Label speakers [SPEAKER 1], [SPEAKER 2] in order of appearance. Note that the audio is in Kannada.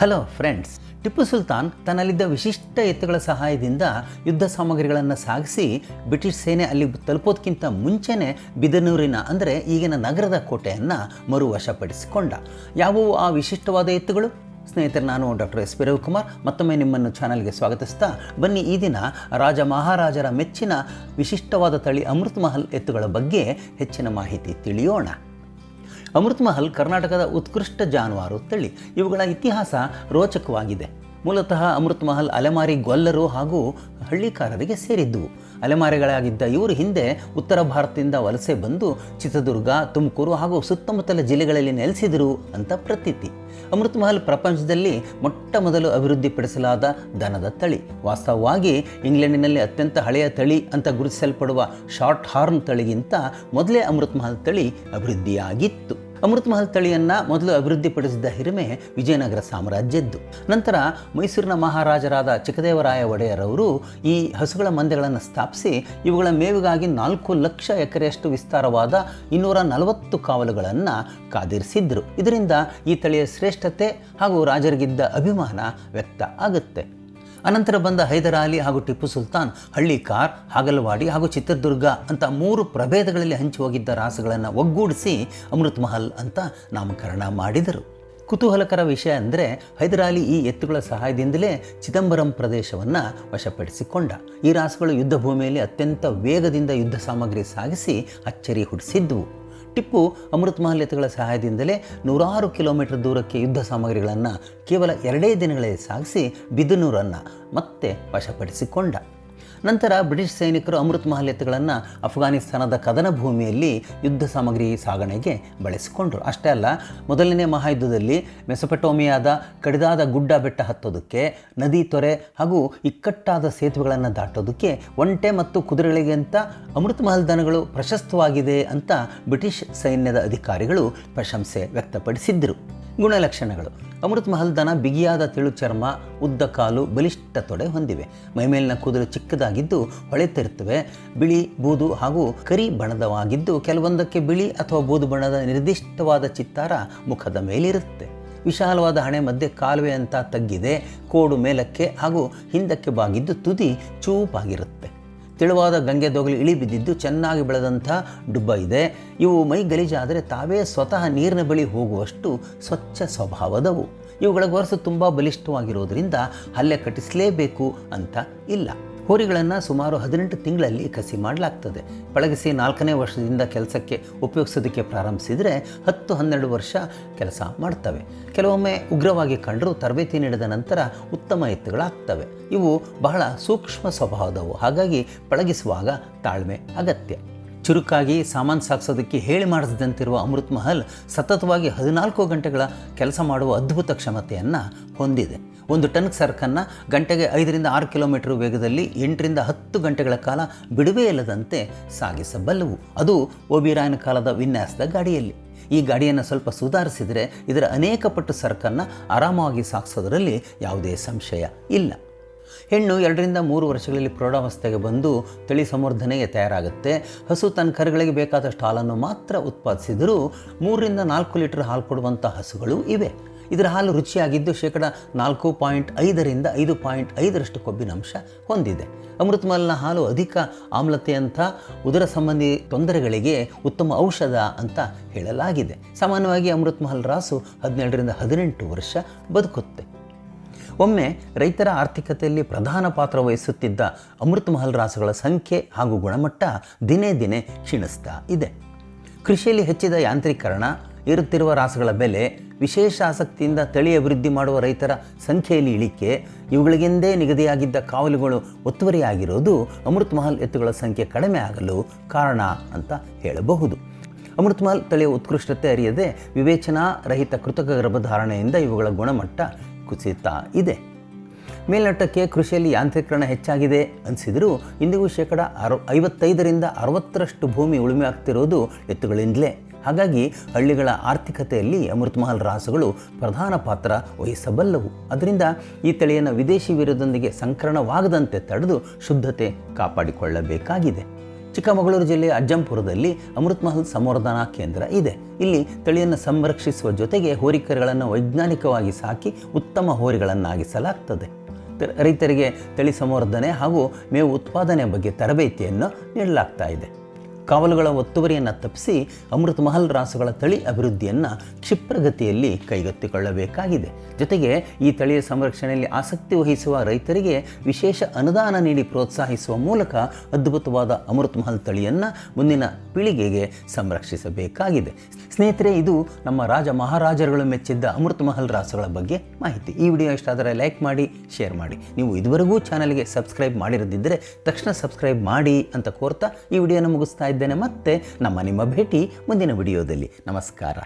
[SPEAKER 1] ಹಲೋ ಫ್ರೆಂಡ್ಸ್ ಟಿಪ್ಪು ಸುಲ್ತಾನ್ ತನ್ನಲ್ಲಿದ್ದ ವಿಶಿಷ್ಟ ಎತ್ತುಗಳ ಸಹಾಯದಿಂದ ಯುದ್ಧ ಸಾಮಗ್ರಿಗಳನ್ನು ಸಾಗಿಸಿ ಬ್ರಿಟಿಷ್ ಸೇನೆ ಅಲ್ಲಿ ತಲುಪೋದಕ್ಕಿಂತ ಮುಂಚೆನೇ ಬಿದನೂರಿನ, ಅಂದರೆ ಈಗಿನ ನಗರದ ಕೋಟೆಯನ್ನು ಮರುವಶಪಡಿಸಿಕೊಂಡ. ಯಾವುವು ಆ ವಿಶಿಷ್ಟವಾದ ಎತ್ತುಗಳು? ಸ್ನೇಹಿತರೆ, ನಾನು ಡಾಕ್ಟರ್ ಎಸ್. ಪಿ. ರವಿಕುಮಾರ್. ಮತ್ತೊಮ್ಮೆ ನಿಮ್ಮನ್ನು ಚಾನಲ್ಗೆ ಸ್ವಾಗತಿಸ್ತಾ, ಬನ್ನಿ ಈ ದಿನ ರಾಜ ಮಹಾರಾಜರ ಮೆಚ್ಚಿನ ವಿಶಿಷ್ಟವಾದ ತಳಿ ಅಮೃತ್ ಮಹಲ್ ಎತ್ತುಗಳ ಬಗ್ಗೆ ಹೆಚ್ಚಿನ ಮಾಹಿತಿ ತಿಳಿಯೋಣ. ಅಮೃತ್ ಮಹಲ್ ಕರ್ನಾಟಕದ ಉತ್ಕೃಷ್ಟ ಜಾನುವಾರು ತಳಿ ಇವುಗಳ ಇತಿಹಾಸ ರೋಚಕವಾಗಿದೆ. ಮೂಲತಃ ಅಮೃತ್ ಮಹಲ್ ಅಲೆಮಾರಿ ಗೊಲ್ಲರು ಹಾಗೂ ಹಳ್ಳಿಕಾರರಿಗೆ ಸೇರಿದ್ದುವು ಅಲೆಮಾರಿಗಳಾಗಿದ್ದ ಇವರು ಹಿಂದೆ ಉತ್ತರ ಭಾರತದಿಂದ ವಲಸೆ ಬಂದು ಚಿತ್ರದುರ್ಗ, ತುಮಕೂರು ಹಾಗೂ ಸುತ್ತಮುತ್ತಲ ಜಿಲ್ಲೆಗಳಲ್ಲಿ ನೆಲೆಸಿದರು ಅಂತ ಪ್ರತೀತಿ. ಅಮೃತ್ ಮಹಲ್ ಪ್ರಪಂಚದಲ್ಲಿ ಮೊಟ್ಟ ಮೊದಲು ಅಭಿವೃದ್ಧಿಪಡಿಸಲಾದ ದನದ ತಳಿ. ವಾಸ್ತವವಾಗಿ ಇಂಗ್ಲೆಂಡಿನಲ್ಲಿ ಅತ್ಯಂತ ಹಳೆಯ ತಳಿ ಅಂತ ಗುರುತಿಸಲ್ಪಡುವ ಶಾರ್ಟ್ ಹಾರ್ನ್ ತಳಿಗಿಂತ ಮೊದಲೇ ಅಮೃತ್ ಮಹಲ್ ತಳಿ ಅಭಿವೃದ್ಧಿಯಾಗಿತ್ತು. ಅಮೃತ್ ಮಹಲ್ ತಳಿಯನ್ನು ಮೊದಲು ಅಭಿವೃದ್ಧಿಪಡಿಸಿದ ಹಿರಿಮೆ ವಿಜಯನಗರ ಸಾಮ್ರಾಜ್ಯದ್ದು. ನಂತರ ಮೈಸೂರಿನ ಮಹಾರಾಜರಾದ ಚಿಕ್ಕದೇವರಾಯ ಒಡೆಯರವರು ಈ ಹಸುಗಳ ಮಂದೆಗಳನ್ನು ಸ್ಥಾಪಿಸಿ ಇವುಗಳ ಮೇವಿಗಾಗಿ ನಾಲ್ಕು ಲಕ್ಷ ಎಕರೆಯಷ್ಟು ವಿಸ್ತಾರವಾದ ಇನ್ನೂರ ನಲವತ್ತು ಕಾವಲುಗಳನ್ನು ಕಾದಿರಿಸಿದ್ರು. ಇದರಿಂದ ಈ ತಳಿಯ ಶ್ರೇಷ್ಠತೆ ಹಾಗೂ ರಾಜರಿಗಿದ್ದ ಅಭಿಮಾನ ವ್ಯಕ್ತ ಆಗುತ್ತೆ. ಅನಂತರ ಬಂದ ಹೈದರಾಲಿ ಹಾಗೂ ಟಿಪ್ಪು ಸುಲ್ತಾನ್ ಹಳ್ಳಿಕಾರ್ ಹಾಗಲವಾಡಿ ಹಾಗೂ ಚಿತ್ರದುರ್ಗ ಅಂತ ಮೂರು ಪ್ರಭೇದಗಳಲ್ಲಿ ಹಂಚಿ ಹೋಗಿದ್ದ ರಾಸುಗಳನ್ನು ಒಗ್ಗೂಡಿಸಿ ಅಮೃತ್ ಮಹಲ್ ಅಂತ ನಾಮಕರಣ ಮಾಡಿದರು. ಕುತೂಹಲಕರ ವಿಷಯ ಅಂದರೆ ಹೈದರಾಲಿ ಈ ಎತ್ತುಗಳ ಸಹಾಯದಿಂದಲೇ ಚಿದಂಬರಂ ಪ್ರದೇಶವನ್ನು ವಶಪಡಿಸಿಕೊಂಡ. ಈ ರಾಸುಗಳು ಯುದ್ಧ ಭೂಮಿಯಲ್ಲಿ ಅತ್ಯಂತ ವೇಗದಿಂದ ಯುದ್ಧ ಸಾಮಗ್ರಿ ಸಾಗಿಸಿ ಅಚ್ಚರಿ ಹುಟ್ಟಿಸಿದ್ವು. ಟಿಪ್ಪು ಅಮೃತ್ ಮಹಲ್ ಎತ್ತುಗಳ ಸಹಾಯದಿಂದಲೇ ನೂರಾರು ಕಿಲೋಮೀಟರ್ ದೂರಕ್ಕೆ ಯುದ್ಧ ಸಾಮಗ್ರಿಗಳನ್ನು ಕೇವಲ ಎರಡೇ ದಿನಗಳಲ್ಲಿ ಸಾಗಿಸಿ ಬಿದನೂರನ್ನು ಮತ್ತೆ ವಶಪಡಿಸಿಕೊಂಡ. ನಂತರ ಬ್ರಿಟಿಷ್ ಸೈನಿಕರು ಅಮೃತ್ ಮಹಲ್ ಎತ್ತುಗಳನ್ನು ಅಫ್ಘಾನಿಸ್ತಾನದ ಕದನ ಭೂಮಿಯಲ್ಲಿ ಯುದ್ಧ ಸಾಮಗ್ರಿ ಸಾಗಣೆಗೆ ಬಳಸಿಕೊಂಡರು. ಅಷ್ಟೇ ಅಲ್ಲ, ಮೊದಲನೇ ಮಹಾಯುದ್ಧದಲ್ಲಿ ಮೆಸೊಪಟೋಮಿಯಾದ ಕಡಿದಾದ ಗುಡ್ಡ ಬೆಟ್ಟ ಹತ್ತೋದಕ್ಕೆ, ನದಿ ತೊರೆ ಹಾಗೂ ಇಕ್ಕಟ್ಟಾದ ಸೇತುವೆಗಳನ್ನು ದಾಟೋದಕ್ಕೆ ಒಂಟೆ ಮತ್ತು ಕುದುರೆಗಳಿಗಿಂತ ಅಮೃತ್ ಮಹಲ್ ದನಗಳು ಪ್ರಶಸ್ತವಾಗಿದೆ ಅಂತ ಬ್ರಿಟಿಷ್ ಸೈನ್ಯದ ಅಧಿಕಾರಿಗಳು ಪ್ರಶಂಸೆ ವ್ಯಕ್ತಪಡಿಸಿದ್ದರು. ಗುಣಲಕ್ಷಣಗಳು. ಅಮೃತ್ ಮಹಲ್ ದನ ಬಿಗಿಯಾದ ತಿಳು ಚರ್ಮ, ಉದ್ದ ಕಾಲು, ಬಲಿಷ್ಠ ತೊಡೆ ಹೊಂದಿವೆ. ಮೈಮೇಲಿನ ಕೂದಲು ಚಿಕ್ಕದಾಗಿದ್ದು ಹೊಳೆತಿರುತ್ತವೆ ಬಿಳಿ ಬೂದು ಹಾಗೂ ಕರಿ ಬಣ್ಣದವಾಗಿದ್ದು ಕೆಲವೊಂದಕ್ಕೆ ಬಿಳಿ ಅಥವಾ ಬೂದು ಬಣ್ಣದ ನಿರ್ದಿಷ್ಟವಾದ ಚಿತ್ತಾರ ಮುಖದ ಮೇಲಿರುತ್ತೆ. ವಿಶಾಲವಾದ ಹಣೆ ಮಧ್ಯೆ ಕಾಲುವೆ ಅಂತ ತಗ್ಗಿದೆ. ಕೋಡು ಮೇಲಕ್ಕೆ ಹಾಗೂ ಹಿಂದಕ್ಕೆ ಬಾಗಿದ್ದು ತುದಿ ಚೂಪಾಗಿರುತ್ತೆ. ತೆಳುವಾದ ಗಂಗೆ ದೋಗಲಿ ಇಳಿ ಬಿದ್ದಿದ್ದು ಚೆನ್ನಾಗಿ ಬೆಳೆದಂಥ ಡುಬ್ಬ ಇದೆ. ಇವು ಮೈ ಗಲೀಜಾದರೆ ತಾವೇ ಸ್ವತಃ ನೀರಿನ ಬಳಿ ಹೋಗುವಷ್ಟು ಸ್ವಚ್ಛ ಸ್ವಭಾವದವು. ಇವುಗಳ ಗೊರಸು ತುಂಬ ಬಲಿಷ್ಠವಾಗಿರೋದರಿಂದ ಹಲ್ಲೆ ಕಟ್ಟಿಸಲೇಬೇಕು ಅಂತ ಇಲ್ಲ. ಹೋರಿಗಳನ್ನು ಸುಮಾರು ಹದಿನೆಂಟು ತಿಂಗಳಲ್ಲಿ ಕಸಿ ಮಾಡಲಾಗ್ತದೆ. ಪಳಗಿಸಿ ನಾಲ್ಕನೇ ವರ್ಷದಿಂದ ಕೆಲಸಕ್ಕೆ ಉಪಯೋಗಿಸೋದಕ್ಕೆ ಪ್ರಾರಂಭಿಸಿದರೆ ಹತ್ತು ಹನ್ನೆರಡು ವರ್ಷ ಕೆಲಸ ಮಾಡ್ತವೆ. ಕೆಲವೊಮ್ಮೆ ಉಗ್ರವಾಗಿ ಕಂಡರೂ ತರಬೇತಿ ನೀಡಿದ ನಂತರ ಉತ್ತಮ ಎತ್ತುಗಳಾಗ್ತವೆ. ಇವು ಬಹಳ ಸೂಕ್ಷ್ಮ ಸ್ವಭಾವದವು. ಹಾಗಾಗಿ ಪಳಗಿಸುವಾಗ ತಾಳ್ಮೆ ಅಗತ್ಯ. ಚುರುಕಾಗಿ ಸಾಮಾನು ಸಾಗಿಸೋದಕ್ಕೆ ಹೇಳಿ ಮಾಡಿಸಿದಂತಿರುವ ಅಮೃತ್ ಮಹಲ್ ಸತತವಾಗಿ ಹದಿನಾಲ್ಕು ಗಂಟೆಗಳ ಕೆಲಸ ಮಾಡುವ ಅದ್ಭುತ ಕ್ಷಮತೆಯನ್ನು ಹೊಂದಿದೆ. ಒಂದು ಟನ್ ಸರ್ಕನ್ನು ಗಂಟೆಗೆ ಐದರಿಂದ ಆರು ಕಿಲೋಮೀಟರ್ ವೇಗದಲ್ಲಿ ಎಂಟರಿಂದ ಹತ್ತು ಗಂಟೆಗಳ ಕಾಲ ಬಿಡುವೆ ಇಲ್ಲದಂತೆ ಸಾಗಿಸಬಲ್ಲವು. ಅದು ಓಬಿರಾಯನ ಕಾಲದ ವಿನ್ಯಾಸದ ಗಾಡಿಯಲ್ಲಿ. ಈ ಗಾಡಿಯನ್ನು ಸ್ವಲ್ಪ ಸುಧಾರಿಸಿದರೆ ಇದರ ಅನೇಕ ಪಟ್ಟು ಸರಕನ್ನು ಆರಾಮವಾಗಿ ಸಾಗಿಸೋದರಲ್ಲಿ ಯಾವುದೇ ಸಂಶಯ ಇಲ್ಲ. ಹೆಣ್ಣು ಎರಡರಿಂದ ಮೂರು ವರ್ಷಗಳಲ್ಲಿ ಪ್ರೌಢಾವಸ್ಥೆಗೆ ಬಂದು ತಳಿ ಸಂವರ್ಧನೆಗೆ ತಯಾರಾಗುತ್ತೆ. ಹಸು ತನ್ನ ಕರುಗಳಿಗೆ ಬೇಕಾದಷ್ಟು ಹಾಲನ್ನು ಮಾತ್ರ ಉತ್ಪಾದಿಸಿದರೂ ಮೂರರಿಂದ ನಾಲ್ಕು ಲೀಟರ್ ಹಾಲು ಕೊಡುವಂಥ ಹಸುಗಳು ಇವೆ. ಇದರ ಹಾಲು ರುಚಿಯಾಗಿದ್ದು ಶೇಕಡ ನಾಲ್ಕು ಪಾಯಿಂಟ್ ಐದರಿಂದ ಐದು ಪಾಯಿಂಟ್ ಐದರಷ್ಟು ಕೊಬ್ಬಿನಂಶ ಹೊಂದಿದೆ. ಅಮೃತ್ ಮಹಲ್ನ ಹಾಲು ಅಧಿಕ ಆಮ್ಲತೆಯಂಥ ಉದರ ಸಂಬಂಧಿ ತೊಂದರೆಗಳಿಗೆ ಉತ್ತಮ ಔಷಧ ಅಂತ ಹೇಳಲಾಗಿದೆ. ಸಾಮಾನ್ಯವಾಗಿ ಅಮೃತ್ ಮಹಲ್ ರಾಸು ಹದಿನೇಳರಿಂದ ಹದಿನೆಂಟು ವರ್ಷ ಬದುಕುತ್ತೆ. ಒಮ್ಮೆ ರೈತರ ಆರ್ಥಿಕತೆಯಲ್ಲಿ ಪ್ರಧಾನ ಪಾತ್ರ ವಹಿಸುತ್ತಿದ್ದ ಅಮೃತ್ ಮಹಲ್ ರಾಸುಗಳ ಸಂಖ್ಯೆ ಹಾಗೂ ಗುಣಮಟ್ಟ ದಿನೇ ದಿನೇ ಕ್ಷೀಣಿಸ್ತಾ ಇದೆ. ಕೃಷಿಯಲ್ಲಿ ಹೆಚ್ಚಿದ ಯಾಂತ್ರೀಕರಣ ಇರುತ್ತಿರುವ ರಾಸುಗಳ ಬೆಲೆ, ವಿಶೇಷ ಆಸಕ್ತಿಯಿಂದ ತಳಿ ಅಭಿವೃದ್ಧಿ ಮಾಡುವ ರೈತರ ಸಂಖ್ಯೆಯಲ್ಲಿ ಇಳಿಕೆ, ಇವುಗಳಿಗೆಂದೇ ನಿಗದಿಯಾಗಿದ್ದ ಕಾವಲುಗಳು ಒತ್ತುವರಿಯಾಗಿರೋದು ಅಮೃತ್ ಮಹಲ್ ಎತ್ತುಗಳ ಸಂಖ್ಯೆ ಕಡಿಮೆ ಆಗಲು ಕಾರಣ ಅಂತ ಹೇಳಬಹುದು. ಅಮೃತ್ ಮಹಲ್ ತಳಿಯ ಉತ್ಕೃಷ್ಟತೆ ಅರಿಯದೆ ವಿವೇಚನಾ ರಹಿತ ಕೃತಕ ಗರ್ಭಧಾರಣೆಯಿಂದ ಇವುಗಳ ಗುಣಮಟ್ಟ ಕುಸಿತಾ ಇದೆ. ಮೇಲ್ನೋಟಕ್ಕೆ ಕೃಷಿಯಲ್ಲಿ ಯಾಂತ್ರೀಕರಣ ಹೆಚ್ಚಾಗಿದೆ ಅನಿಸಿದರೂ ಇಂದಿಗೂ ಶೇಕಡ ಅರು ಐವತ್ತೈದರಿಂದ ಅರವತ್ತರಷ್ಟು ಭೂಮಿ ಉಳುಮೆ ಆಗ್ತಿರೋದು ಎತ್ತುಗಳಿಂದಲೇ. ಹಾಗಾಗಿ ಹಳ್ಳಿಗಳ ಆರ್ಥಿಕತೆಯಲ್ಲಿ ಅಮೃತ್ ಮಹಲ್ ರಾಸುಗಳು ಪ್ರಧಾನ ಪಾತ್ರ ವಹಿಸಬಲ್ಲವು. ಅದರಿಂದ ಈ ತಳಿಯನ್ನು ವಿದೇಶಿ ವಿರೋಧದೊಂದಿಗೆ ಸಂಕರಣವಾಗದಂತೆ ತಡೆದು ಶುದ್ಧತೆ ಕಾಪಾಡಿಕೊಳ್ಳಬೇಕಾಗಿದೆ. ಚಿಕ್ಕಮಗಳೂರು ಜಿಲ್ಲೆಯ ಅಜ್ಜಂಪುರದಲ್ಲಿ ಅಮೃತ್ ಮಹಲ್ ಸಂವರ್ಧನಾ ಕೇಂದ್ರ ಇದೆ. ಇಲ್ಲಿ ತಳಿಯನ್ನು ಸಂರಕ್ಷಿಸುವ ಜೊತೆಗೆ ಹೋರಿಕರುಗಳನ್ನು ವೈಜ್ಞಾನಿಕವಾಗಿ ಸಾಕಿ ಉತ್ತಮ ಹೋರಿಗಳನ್ನಾಗಿಸಲಾಗ್ತದೆ. ರೈತರಿಗೆ ತಳಿ ಸಂವರ್ಧನೆ ಹಾಗೂ ಮೇವು ಉತ್ಪಾದನೆ ಬಗ್ಗೆ ತರಬೇತಿಯನ್ನು ನೀಡಲಾಗ್ತಾ ಇದೆ. ಕಾವಲುಗಳ ಒತ್ತುವರಿಯನ್ನು ತಪ್ಪಿಸಿ ಅಮೃತ ಮಹಲ್ ರಾಸುಗಳ ತಳಿ ಅಭಿವೃದ್ಧಿಯನ್ನು ಕ್ಷಿಪ್ರಗತಿಯಲ್ಲಿ ಕೈಗೆತ್ತಿಕೊಳ್ಳಬೇಕಾಗಿದೆ. ಜೊತೆಗೆ ಈ ತಳಿಯ ಸಂರಕ್ಷಣೆಯಲ್ಲಿ ಆಸಕ್ತಿ ವಹಿಸುವ ರೈತರಿಗೆ ವಿಶೇಷ ಅನುದಾನ ನೀಡಿ ಪ್ರೋತ್ಸಾಹಿಸುವ ಮೂಲಕ ಅದ್ಭುತವಾದ ಅಮೃತ ಮಹಲ್ ತಳಿಯನ್ನು ಮುಂದಿನ ಪೀಳಿಗೆಗೆ ಸಂರಕ್ಷಿಸಬೇಕಾಗಿದೆ. ಸ್ನೇಹಿತರೆ, ಇದು ನಮ್ಮ ರಾಜ ಮಹಾರಾಜರುಗಳು ಮೆಚ್ಚಿದ್ದ ಅಮೃತ ಮಹಲ್ ರಾಸುಗಳ ಬಗ್ಗೆ ಮಾಹಿತಿ. ಈ ವಿಡಿಯೋ ಇಷ್ಟ ಆದರೆ ಲೈಕ್ ಮಾಡಿ, ಶೇರ್ ಮಾಡಿ. ನೀವು ಇದುವರೆಗೂ ಚಾನಲ್ಗೆ ಸಬ್ಸ್ಕ್ರೈಬ್ ಮಾಡಿರದಿದ್ದರೆ ತಕ್ಷಣ ಸಬ್ಸ್ಕ್ರೈಬ್ ಮಾಡಿ ಅಂತ ಕೋರ್ತಾ ಈ ವಿಡಿಯೋನ ಮುಗಿಸ್ತಾ ಇದ್ದೇನೆ. ಮತ್ತೆ ನಮ್ಮ ನಿಮ್ಮ ಭೇಟಿ ಮುಂದಿನ ವಿಡಿಯೋದಲ್ಲಿ. ನಮಸ್ಕಾರ.